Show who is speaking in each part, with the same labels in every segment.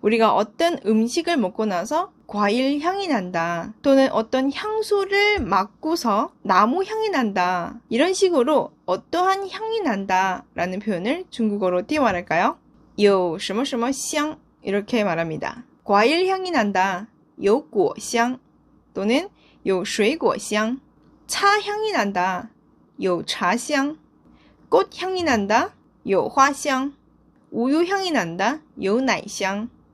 Speaker 1: 우리가 어떤 음식을 먹고 나서 과일 향이 난다. 또는 어떤 향수를 맡고서 나무 향이 난다. 이런 식으로 어떠한 향이 난다. 라는 표현을 중국어로 어떻게 말할까요? 有什么什么香 이렇게 말합니다. 과일 향이 난다. 有果香 또는 有水果香. 차 향이 난다. 有茶香. 꽃 향이 난다. 有花香. 우유 향이 난다. 有奶香.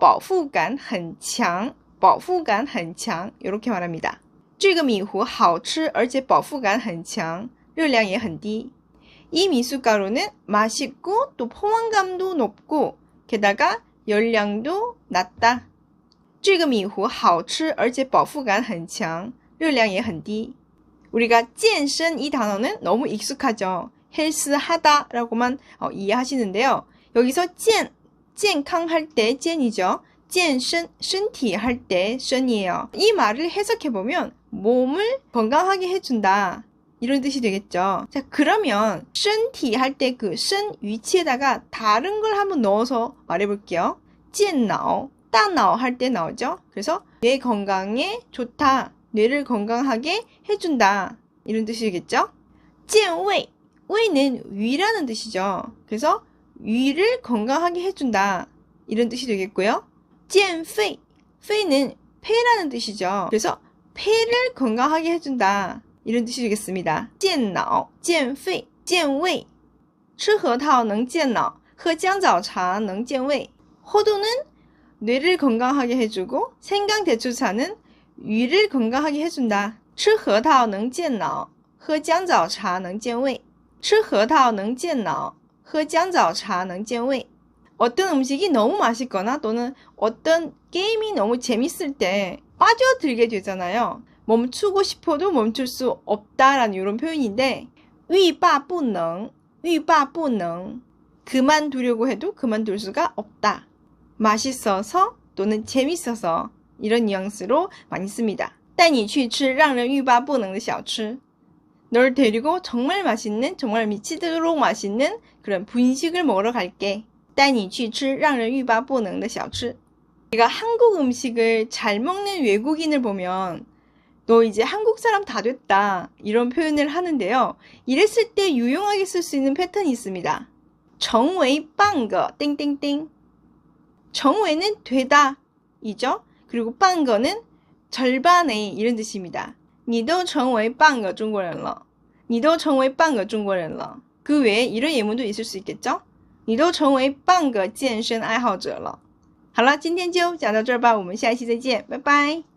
Speaker 1: 饱腹感很强,饱腹感很强 이렇게 말합니다. 这个米糊好吃而且饱腹感很强,热量也很低. 이 미숫가루는 맛있고 또 포만감도 높고 게다가 열량도 낮다. 这个米糊好吃而且饱腹感很强,热量也很低. 우리가 健身 이 단어는 너무 익숙하죠. 헬스하다라고만 어, 이해하시는데요. 여기서 健, 健康할 때 健이죠. 健身, 身体 할 때 身이에요. 이 말을 해석해보면 몸을 건강하게 해준다. 이런 뜻이 되겠죠. 자, 그러면 身体 할 때 그 身 위치에다가 다른 걸 한번 넣어서 말해볼게요. 健脑, 大脑 할 때 나오죠. 그래서 뇌 건강에 좋다. 뇌를 건강하게 해준다. 이런 뜻이겠죠? 健胃,胃는 위라는 뜻이죠. 그래서 위를 건강하게 해준다. 이런 뜻이 되겠고요. 健肺, 肺는 폐라는 뜻이죠. 그래서 폐를 건강하게 해준다. 이런 뜻이 되겠습니다. 健脑,健肺,健胃.吃核桃能健脑,喝姜枣茶能健胃. 호두는 뇌를 건강하게 해주고 생강대추차는 위를 건강하게 해준다. 吃核桃能健脑,喝姜枣茶能健胃.吃核桃能健脑, 喝姜枣茶能健胃. 어떤 음식이 너무 맛있거나 또는 어떤 게임이 너무 재밌을 때 빠져들게 되잖아요. 멈추고 싶어도 멈출 수 없다라는 이런 표현인데 欲罢不能, 欲罢不能. 그만두려고 해도 그만둘 수가 없다. 맛있어서 또는 재밌어서 이런 뉘앙스로 많이 씁니다. 带你去吃让人欲罢不能的小吃. 널 데리고 정말 맛있는, 정말 미치도록 맛있는 그런 분식을 먹으러 갈게. 带你去吃让人欲罢不能的小吃. 우리가 한국 음식을 잘 먹는 외국인을 보면 너 이제 한국 사람 다 됐다. 이런 표현을 하는데요. 이랬을 때 유용하게 쓸 수 있는 패턴이 있습니다. 정웨이 빵거 땡땡땡. 정웨는 되다 이죠. 그리고 빵거는 절반의 이런 뜻입니다. 你都成为半个中国人了.你都成为半个中国人了. 그 외에 이런 예문도 있을 수 있겠죠? 你都成为半个健身爱好者了.好了，今天就讲到这儿吧，我们下一期再见，拜拜。